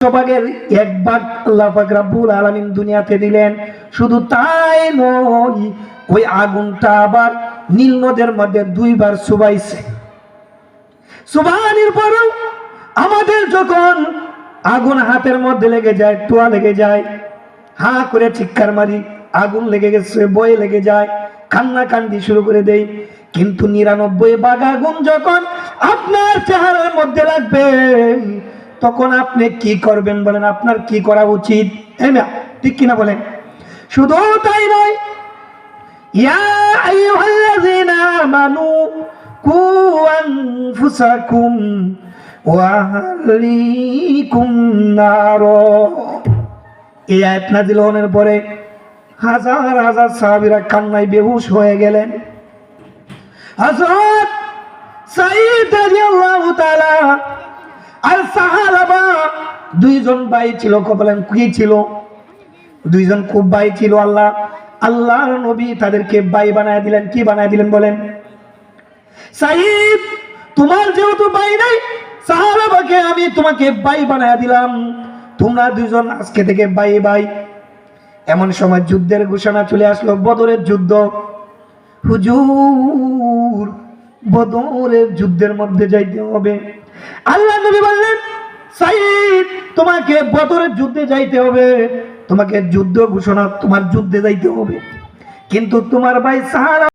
ভাগের এক ভাগ আল্লাহ দুনিয়াতে দিলেন। শুধু তাই ওই আগুনটা আবার নীল নদের মধ্যে দুইবার সুবাইছে সুবাহানির আমাদের যখন আগুন হাতের মধ্যে লেগে যায় টোয়া লেগে যায়, হা করে চিৎকার মারি, আগুন লেগে গেছে, বয়ে লেগে যায় কান্না কান্দি শুরু করে দেই। কিন্তু নিরানব্বই বাঘ আগুন যখন আপনার চেহারার মধ্যে লাগবে তখন আপনি কি করবেন বলেন, আপনার কি করা উচিত? ঠিক কিনা বলেন? শুধু তাই নয়, ইয়া পরে হাজার হাজার সাহাবীরা কান্নায় বেহুশ হয়ে গেলেন। হযরত আর সাহাবা দুইজন ভাই ছিল কবলেন কি ছিল? দুইজন খুব ভাই ছিল আল্লাহ। আল্লাহর নবী তাদেরকে ভাই বানায় দিলেন, কি বানায় দিলেন বলেন? সাইদ, তোমার যেহেতু ভাই নাই সাহাবাকে আমি তোমাকে ভাই বানায় দিলাম। তোমরা দুইজন আজকে থেকে ভাই ভাই। এমন সময় যুদ্ধের ঘোষণা চলে আসলো, বদরের যুদ্ধ। হুজুর, বদরের যুদ্ধের মধ্যে যাইতে হবে। আল্লাহ নবী বললেন, সাইদ, তোমাকে বদরের যুদ্ধে যাইতে হবে। তোমাকে যুদ্ধ ঘোষণা, তোমার যুদ্ধে যাইতে হবে। কিন্তু তোমার ভাই সাহারা